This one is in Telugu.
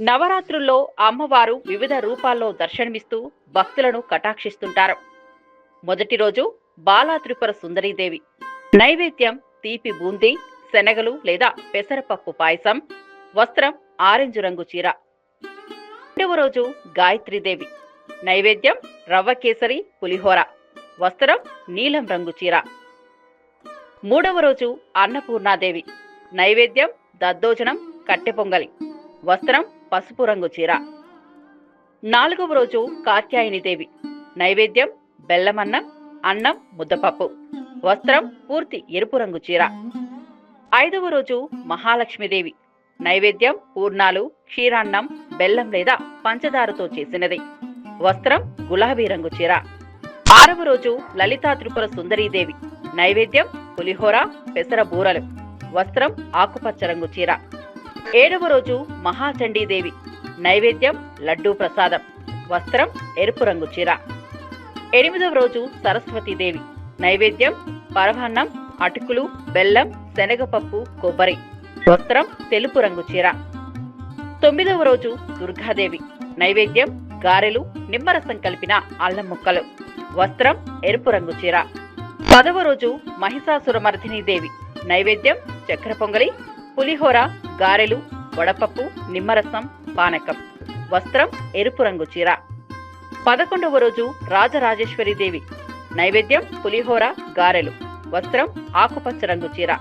నవరాత్రుల్లో అమ్మవారు వివిధ రూపాల్లో దర్శనమిస్తూ భక్తులను కటాక్షిస్తుంటారు. మొదటి రోజు బాలా త్రిపుర సుందరీదేవి. నైవేద్యం తీపి బూందీ శనగలు లేదా పెసరపప్పు పాయసం వస్త్రం ఆరెంజ్ రంగు చీర. రెండవ రోజు గాయత్రీదేవి. నైవేద్యం రవ్వ కేసరి పులిహోర. వస్త్రం నీలం రంగు చీర. మూడవ రోజు అన్నపూర్ణాదేవి. నైవేద్యం దద్దోజనం కట్టె పొంగలి. వస్త్రం పసుపు రంగు చీర. నాలుగవ రోజు కాత్యాయనిదేవి నైవేద్యం బెల్లమన్నం అన్నం ముద్దపప్పు. వస్త్రం పూర్తి ఎరుపు రంగు చీర. ఐదవ రోజు మహాలక్ష్మీదేవి నైవేద్యం పూర్ణాలు క్షీరాన్నం బెల్లం లేదా పంచదారతో చేసినది. వస్త్రం గులాబీ రంగు చీర. ఆరవ రోజు లలితా త్రిపుర సుందరీదేవి నైవేద్యం పులిహోర పెసర బూరలు. వస్త్రం ఆకుపచ్చ రంగు చీర. ఏడవ రోజు మహాచండీదేవి. నైవేద్యం లడ్డూ ప్రసాదం వస్త్రం ఎరుపు రంగు చీర. ఎనిమిదవ రోజు సరస్వతీదేవి. నైవేద్యం పరమాన్నం అటుకులు బెల్లం శనగపప్పు కొబ్బరి వస్త్రం తెలుపు రంగు చీర. తొమ్మిదవ రోజు దుర్గాదేవి. నైవేద్యం గారెలు నిమ్మరసం కలిపిన అల్లం ముక్కలు వస్త్రం ఎరుపు రంగు చీర. పదవ రోజు మహిషాసురమర్ధిని దేవి నైవేద్యం చక్ర పొంగలి పులిహోర గారెలు వడపప్పు నిమ్మరసం పానకం. వస్త్రం ఎరుపు రంగు చీర. పదకొండవ రోజు రాజరాజేశ్వరి దేవి. నైవేద్యం పులిహోర గారెలు. వస్త్రం ఆకుపచ్చ రంగు చీర.